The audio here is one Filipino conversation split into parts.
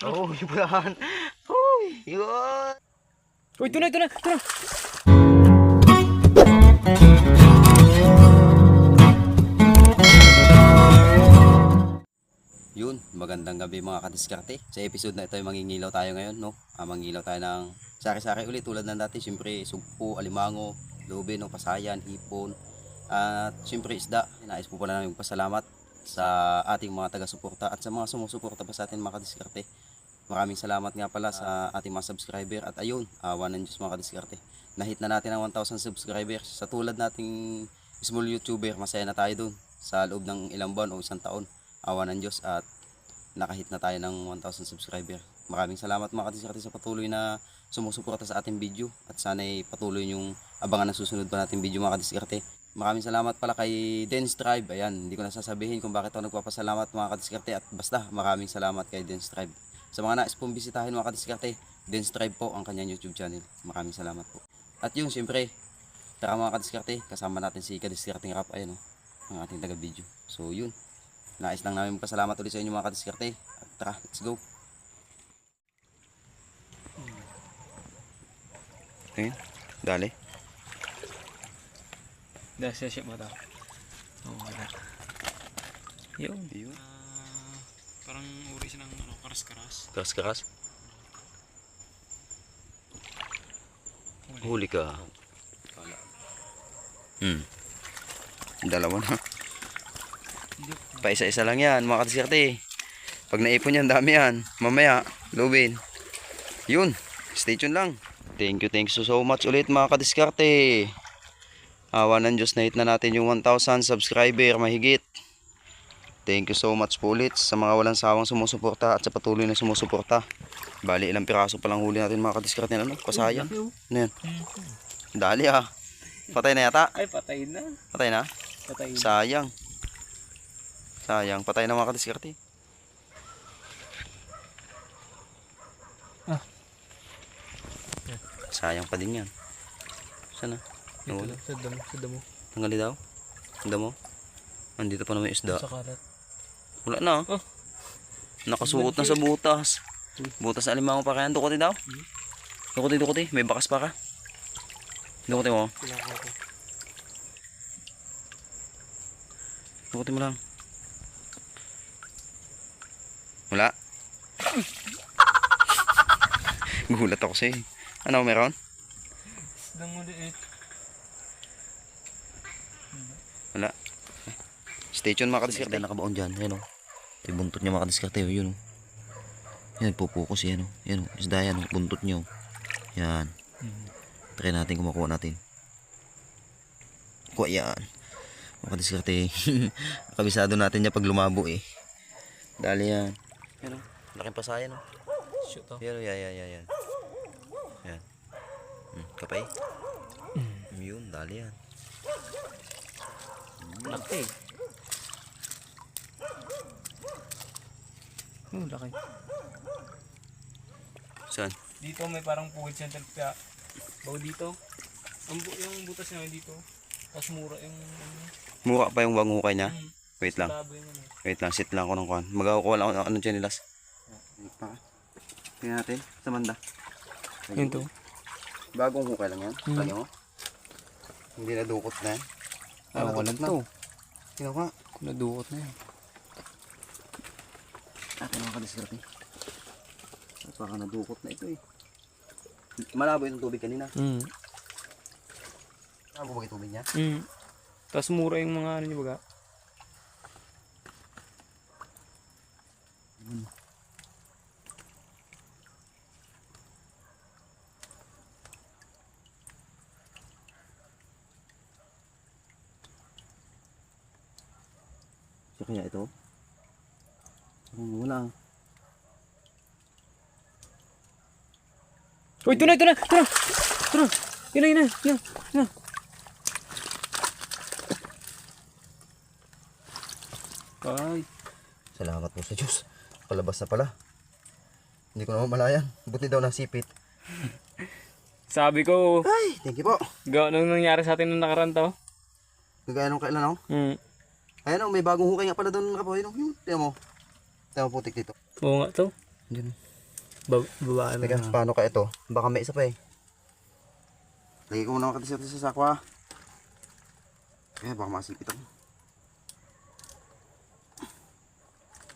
Oh, pulahan. Uy, yun. Uy, ito na, ito na, ito na. Yun, magandang gabi mga kadiskarte. Sa episode na ito ay mangingilaw tayo ngayon, no? Ah, mangingilaw tayo ng sari-sari ulit tulad ng dati. Siyempre, sugpo, alimango, lobe, no? pasayan, hipon. At siyempre isda. Nais po pala namin pasalamat sa ating mga taga-suporta at sa mga sumusuporta pa sa atin mga kadiskarte. Maraming salamat nga pala sa ating mga subscriber at ayun, awa ng Diyos mga kadiskarte. Nahit na natin ang 1,000 subscribers. Sa tulad nating small YouTuber, masaya na tayo dun sa loob ng ilang buwan o isang taon awa ng Diyos at nakahit na tayo ng 1,000 subscriber. Maraming salamat mga kadiskarte sa patuloy na sumusuporta sa ating video at sana'y patuloy yung abangan ng susunod pa nating video mga kadiskarte. Maraming salamat pala kay Dance Tribe. Ayan, hindi ko na sasabihin kung bakit ako nagpapasalamat mga kadiskarte at basta maraming salamat kay Dance Tribe. Sa mga nais pong bisitahin mga kadiskarte, Dance Tribe po ang kanyang YouTube channel. Maraming salamat po. At yun, siyempre, tara mga kadiskarte, kasama natin si Kadiskarting Rap, ayan o, ang ating taga-video. So yun, Nais lang namin pasalamat ulit sa inyo mga kadiskarte. At tara, let's go. Ayun, dali. Dahil siya siya mata. Oo, wala. Yun. Ayun. Parang uri siya ng ano, karas-karas. Karas-karas. Huli ka. Hmm. Dalawa na. Pa isa-isa lang yan, mga kadiskarte. Pag naipon yan, dami yan. Mamaya, lubin. Yun, stay tuned lang. Thank you, thank you so much ulit mga kadiskarte. Awa ng Diyos na hit na natin yung 1,000 subscriber mahigit. Thank you so much po ulit sa mga walang sawang sumusuporta at sa patuloy na sumusuporta. Bali, ilang piraso pa lang huli natin mga kadiskarte na ano, pasayang. Ano yan? Dali ah. Patay na yata. Ay, patay na. Patay na. Patay na. Sayang. Sayang. Patay na mga kadiskarte. Ah. Sayang pa din yan. Sana? Nawala. sa damo, sa damo. Tanggali daw? Damo? Andito pa naman yung isda. Sa karat. Wala na. Oh. Nakasuot na sa butas. Butas na alimango pa kaya. Dukote daw? Dukote, dukote. May bakas pa ka. Dukote mo. Dukote mo lang. Wala. Gulat ako sa'yo. Ano meron? Isdang ulit. Wala. Stay tuned mga kadiskarte. Isda nakabaon dyan. Yan o. Yung buntot niya mga kadiskarte. oh. Yun o. Yan, pupukus yan o. Yan o. Isda yan o. Buntot niya o. Yan. Try natin kung makuha natin. Kuha yan. Mga kadiskarte. Kabisado natin niya pag lumabo eh. Dali yan. Yan o. Laking pasayan o. Shoot oh. Yan o. Yan, yan, yan, yan. Yan. Hmm, kapay. Yun, dali yan. Laki. Oh, laki. Saan? Dito may parang puwid center kaya bago dito. Ang bu yung butas niya dito. Tapos mura yung ano. Mukha pa yung hukay niya. Mm, Wait lang. ano. Wait lang, sit lang ako ng kuhan. Magakukuha lang ako ng anong chinilas. Pa. Tingnan natin. Sa banda. Yun to. Bagong hukay lang yan. Hmm. Kanya mo. Hindi na dukot na yan. Ah, wala to. Tingnan ko nga. Nadukot na yan. Atin mga kadisgrate. At baka nadukot na ito eh. Malabo yung tubig kanina. Mm. Malabo ba yung tubig niya? Mm. Tapos mura yung mga ano niya baga. Siya kaya ito? Hmm, wala. Uy, ito na, ito na, ito na. Ito na. Yun na, yun na, yun na. Ay, Salamat po sa Diyos. Palabas na pala. Hindi ko naman malayan. Buti daw nasipit. sabi ko, Ay, thank you po. gawa nung nangyari sa atin nung nakaraan to. Kagaya nung kailan oh. Mm. Ayan oh, may bagong hukay nga pala doon nakapoy. Yun, yun. Tingnan mo. Tingnan mo putik dito. Oo nga to. Diyan. Ba babae na Teka, na. paano ka ito? Baka may isa pa eh. Lagay ko muna mga kadiserte sa sakwa. Eh, baka masipit ako.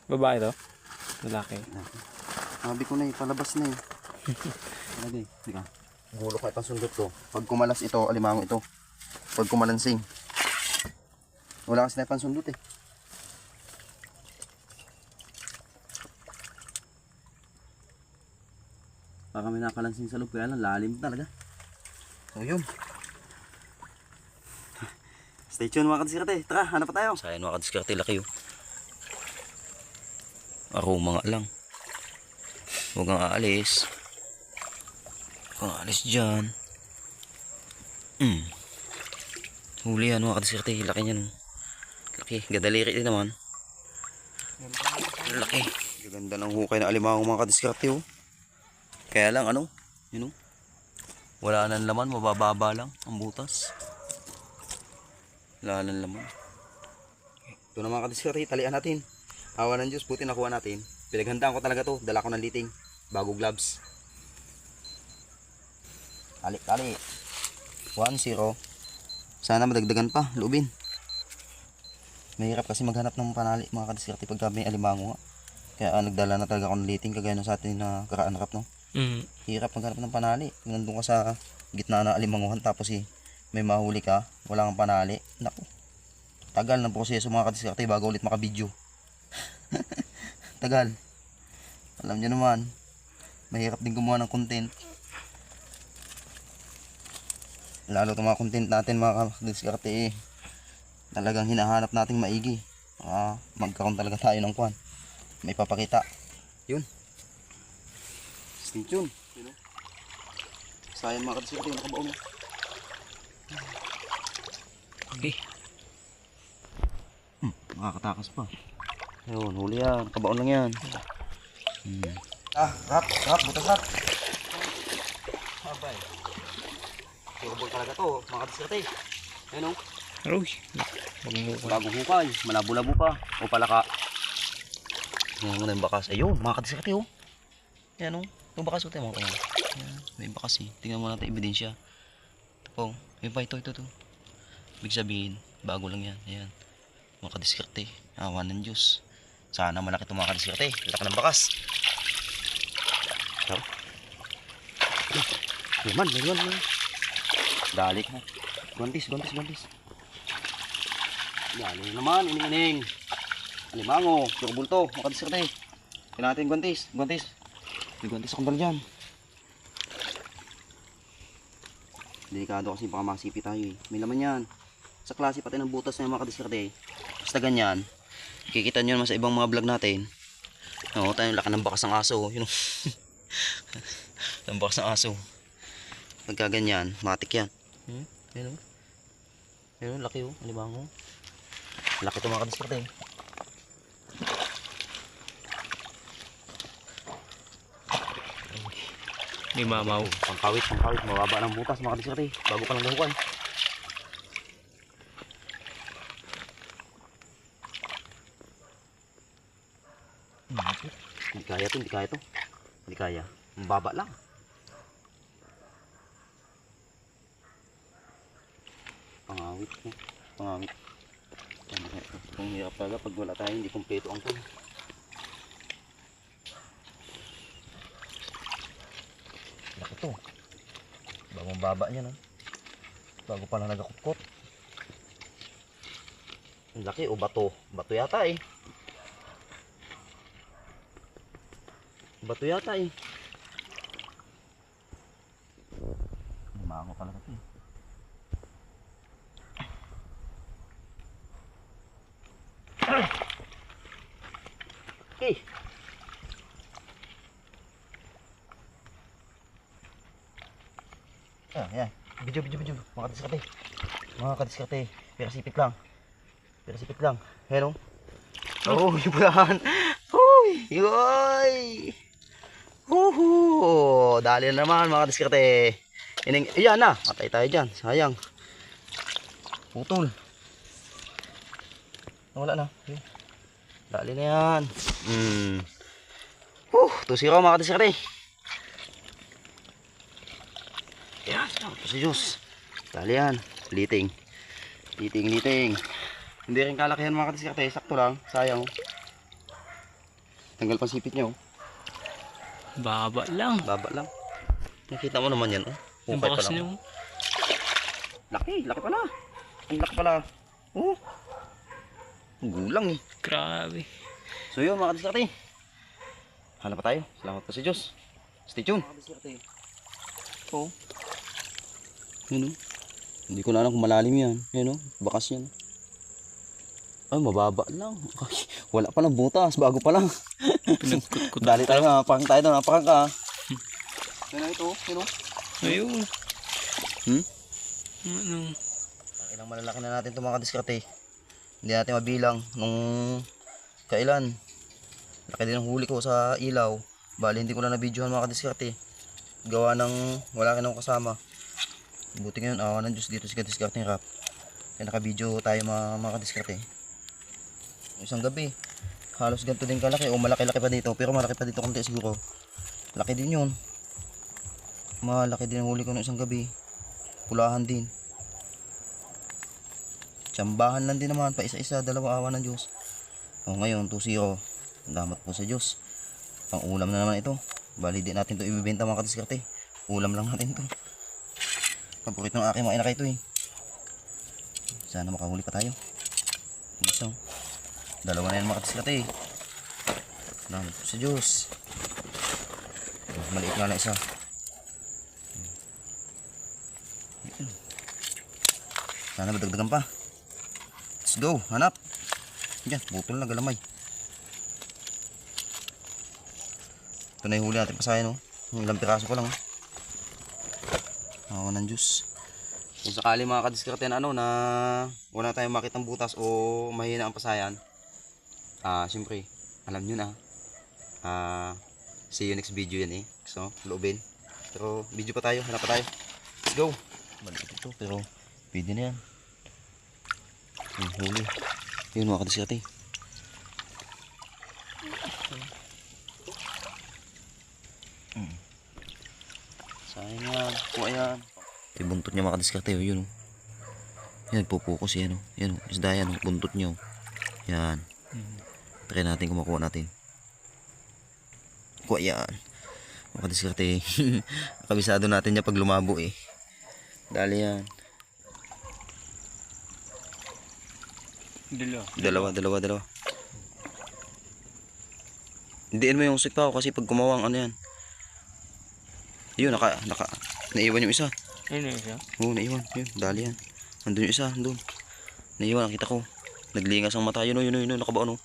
Babae to? Lalaki. Sabi ko na eh, palabas na eh. Lagay, teka. Gulo ko itong sundot ko. Pag kumalas ito, alimango ito. Pag kumalansing. Wala kasi na pansundot eh. Baka may nakalansing sa loob, kaya lang lalim talaga. So yun. Stay tuned mga kadiskarte. Tara, hanap pa tayo. Sayang mga kadiskarte, laki yun. Aroma nga lang. Huwag kang aalis. Huwag kang aalis dyan. Hmm. Huli yan mga kadiskarte. Laki niyan. Laki. Gadaliri din naman. Laki. Gaganda ng hukay na alimango mga kadiskarte oh. Kaya lang ano, yun know, wala nang laman, mabababa lang ang butas. Wala nang laman. Ito na mga kadiskarte, talian natin. Awa ng Diyos, buti nakuha natin. Pinaghandaan ko talaga to, dala ko ng liting, bago gloves. Tali, tali. 1-0. Sana madagdagan pa, lubin. Mahirap kasi maghanap ng panali mga kadiskarte pag may alimango. Kaya ah, nagdala na talaga ako ng liting kagaya ng sa atin na karaan rap no. Mm. Hirap maghanap ng panali. Nandun ka sa gitna ng alimanguhan tapos eh, may mahuli ka, wala kang panali. Naku. Tagal ng proseso mga kadiskarte bago ulit makabidyo. Tagal. Alam niyo naman, mahirap din gumawa ng content. Lalo itong mga content natin mga kadiskarte eh. Talagang hinahanap nating maigi. Ah, magkaroon talaga tayo ng kwan. May papakita. Yun. You know? Sayang mga kadiskarte, nakabaon na. Okay. Hmm, makakatakas pa. Yun, huli yan. Kabaon lang yan. Hmm. Ah, rap, rap, butas rap. Abay. Turbo talaga to, mga kadiskarte. Ayun o, Aroy. Bagong hukay. Malabo-labo pa. O palaka. Yan muna yung bakas. Ayun, mga kadiskarte o. Yan o. Yung bakas o, tayo mga kumang. May bakas eh. Tingnan mo natin ebidensya. Ito po. May pa ito, ito, ito. Ibig sabihin, bago lang yan. Ayan. Mga kadiskarte. Awa ng Diyos. Sana malaki itong mga kadiskarte. Laki ng bakas. Ito. Yaman, yaman, yaman. Dali ka. Guantis, guantis, guantis. Dali naman, ining-ining. Alimango, surbulto, mga kadiskarte. Kailangan natin guantis, guantis. May guantis akong dala dyan. Delikado kasi baka masipi tayo eh. May laman yan. Sa klase pati ng butas na yung mga kadiskarte. Basta ganyan. Kikita nyo naman sa ibang mga vlog natin. Oo, tayo laki ng bakas ng aso. oh. Yun. Ang bakas ng aso. Pagka ganyan, matik yan. Hmm? Yun o. Yun o, laki o. Alimango. Laki ito mga kadiskarte. May mamaw. Pangkawit, pangkawit. Mababa ng butas mga kadiskarte. Bago pa lang gahukan. Hindi kaya to, hindi kaya to. Hindi kaya. Mababa lang. Pangawit mo. Pangawit. Pangawit. Kung hirap talaga pag wala tayo, hindi kumpleto ang pool. To. Bagong baba niya, no? Bago pa lang nagakupkot. Ang laki o bato. Bato yata eh. Bato yata eh. Mango talaga to eh. Okay. Ah, yan. Video, video, video. Mga kadiskarte. Mga kadiskarte. Pero sipit lang. Pero sipit lang. Hello. Oh, yung pulahan. Huy! Yoy! Huhu! Dali na naman mga kadiskarte. Ining, iyan na. Matay tayo dyan. Sayang. Putol. Wala na. Dali na yan. Hmm. Huh, 2-0 mga kadiskarte. po si Diyos. Dali yan. Liting. Liting, liting. Hindi rin kalakihan mga kadiskarte. Sakto lang. Sayang. oh. Tanggal pa sipit niya oh. Baba lang. Baba lang. Nakita mo naman yan oh. Yung Hukay pa bakas lang. niyo. Laki, laki pala. Ang laki pala. Oh. Ang Gulang eh. Grabe. So yun mga kadiskarte. Hanap pa tayo. Salamat po sa Diyos. Stay tuned. Oh. Yun oh. Hindi ko na alam kung malalim yan. Yun oh. Bakas yan. Ay, mababa lang. Ay, wala pa lang butas. Bago pa lang. Pinagkutkut. Dali tayo ha. Pakang tayo doon. Pakang ka. Yun oh, ito. Yun oh. Ayun. Hmm? Ano? Ilang malalaki na natin itong mga kadiskarte. Hindi natin mabilang nung kailan. Laki din ang huli ko sa ilaw. Bali hindi ko na nabidyohan mga kadiskarte. Gawa ng wala ka nang kasama. Buti ngayon awa ng Diyos dito si kadiskarte rap. Kaya nakabidyo tayo mga, mga kadiskarte. Isang gabi. Halos ganito din kalaki o malaki-laki pa dito. Pero malaki pa dito konti siguro. Laki din yun. Malaki din huli ko ng isang gabi. Pulahan din. Tsambahan lang din naman, pa isa-isa, dalawa awa ng Diyos. O ngayon, 2-0. Damat po sa Diyos. Pang ulam na naman ito. Bali din natin to ibibenta mga kadiskarte. Ulam lang natin to. Paborito ng aking mga inakay ito eh. Sana makahuli pa tayo. Gusto. Dalawa na yan mga kadiskarte eh. Damat po sa Diyos. Maliit nga na isa. Sana madagdagan pa. Let's go, hanap. Diyan, putol na galamay. Ito na yung huli natin pasayan? Yung ilang piraso ko lang, oh. Awa ng Diyos. Kung sakali mga kadiskarte na ano, na wala tayong makitang butas o mahina ang pasayan, ah, siyempre, alam nyo na. Ah, see you next video yan eh. So, loobin. Pero, video pa tayo, hanap pa tayo. Let's go. Maliit ito, pero pwede na yan. Yung huli. Yun mga kadiskarte. Sayang yan. Kuha yan. Ito yung buntot niya mga kadiskarte. oh, Yun oh. Yan, pupukus yan oh. Yan oh. Isda yan oh. Buntot niya oh. Yan. Try natin kung makuha natin. Kuha yan. Mga kadiskarte. Kabisado natin niya pag lumabo eh. Dali yan. Dalawa. Dalawa, dalawa, dalawa. Hindiin mo yung sipaw kasi pag kumawang ano yan. Yun, naka, naka, naiwan yung isa. Ayun na siya. Oo, naiwan. Yun, dali yan. Nandun yung isa, nandun. Naiwan, nakita ko. Naglingas ang mata. Yun, yun, yun, o, nakabaon o.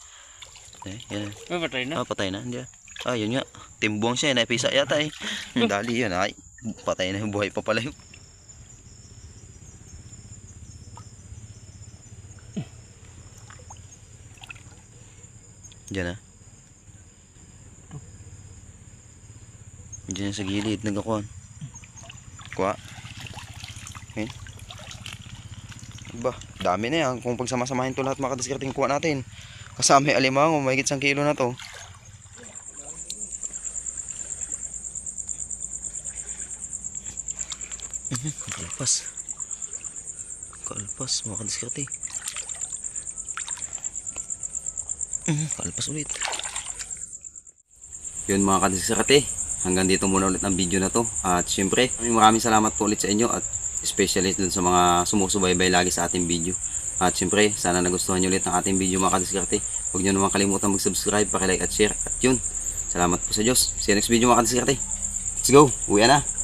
Eh, yan. May patay na. Ah, patay na. Hindi. Ah, yun nga. Timbuang siya, napisa yata eh. Yung dali yun, ay. Patay na yung buhay pa pala yun. Diyan ah. Diyan sa gilid, nagkakuan. Kuha. Okay. Ba, dami na yan. Kung pagsamasamahin to lahat mga kadiskarting kuha natin. Kasama yung alimango, mahigit isang kilo na to. Mhm, Kalpas. Kalpas, mga kadiskarte. Mhm, Kalpas ulit. Yun mga kadiskarte, hanggang dito muna ulit ang video na to. At syempre, maraming maraming salamat po ulit sa inyo at especially dun sa mga sumusubaybay lagi sa ating video. At syempre, sana nagustuhan nyo ulit ang ating video mga kadiskarte. Huwag nyo naman kalimutan mag-subscribe, pakilike at share. At yun, salamat po sa Diyos. See you next video mga kadiskarte. Let's go, uwi na.